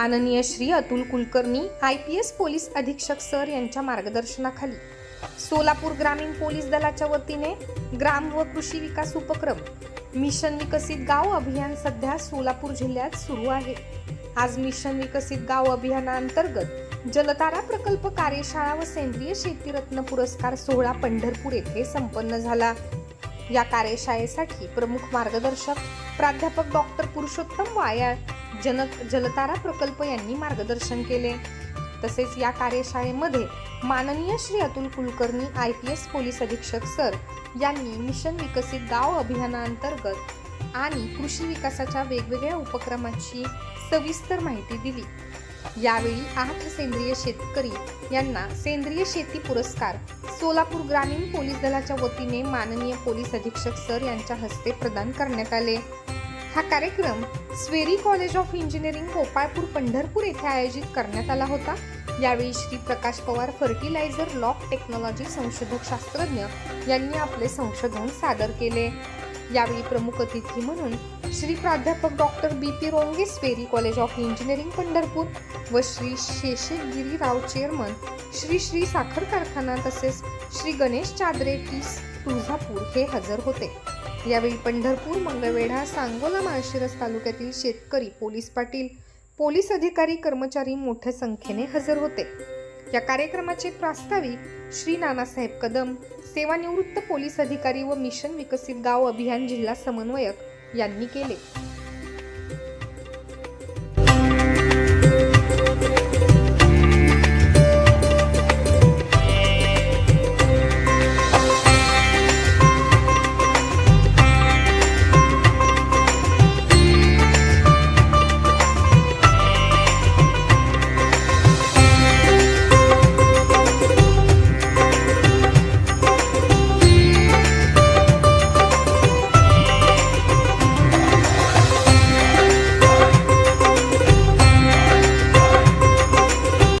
माननीय Shri Atul Kulkarni I P S police अधीक्षक sir यांच्या मार्गदर्शनाखाली. सोलापूर ग्रामीण पोलीस दलाच्या वतीने ग्राम व कृषी विकास उपक्रम मिशन विकसित गाव अभियान सध्या सोलापूर जिल्ह्यात सुरू आहे. आज मिशन विकसित गाव अभियानाअंतर्गत जलतारा प्रकल्प कार्यशाळा व सेंद्रिय शेतीरत्न पुरस्कार सोहळा पंढरपूर येथे संपन्न झाला. या कार्यशाळेसाठी प्रमुख मार्गदर्शक प्राध्यापक डॉक्टर पुरुषोत्तम वायाळ जनक जलतारा प्रकल्प यांनी मार्गदर्शन केले. तसेच या कार्यशाळेमध्ये माननीय Shri Atul Kulkarni I P S police अधीक्षक सर यांनी मिशन विकसित गाव अभियानाअंतर्गत आणि कृषी विकासाच्या वेगवेगळ्या उपक्रमांची सविस्तर माहिती दिली. यावेळी आठ सेंद्रिय शेतकरी यांना सेंद्रिय शेती पुरस्कार सोलापूर ग्रामीण पोलीस दलाच्या वतीने माननीय पोलीस अधीक्षक सर यांच्या हस्ते प्रदान करण्यात आले. हा कार्यक्रम SVERI college of engineering Gopalpur Pandharpur येथे आयोजित करण्यात आला होता. यावेळी Shri Prakash Pawar fertiliser lock technology संशोधक शास्त्रज्ञ यांनी आपले संशोधन सादर केले. यावेळी प्रमुख अतिथी म्हणून श्री प्राध्यापक doctor B P Ronge SVERI college of engineering Pandharpur व श्री शेषगिरीराव चेअरमन श्री श्री साखर कारखाना तसेच श्री गणेश चादरे टीस तुळजापूर हे हजर होते. यावेळी पंढरपूर मंगळवेढा सांगोला माळशिरस तालुक्यातील शेतकरी पोलीस पाटील पोलीस अधिकारी कर्मचारी मोठ्या संख्येने हजर होते. या कार्यक्रमाचे प्रास्ताविक श्री नानासाहेब कदम सेवानिवृत्त पोलीस अधिकारी व मिशन विकसित गाव अभियान जिल्हा समन्वयक यांनी केले.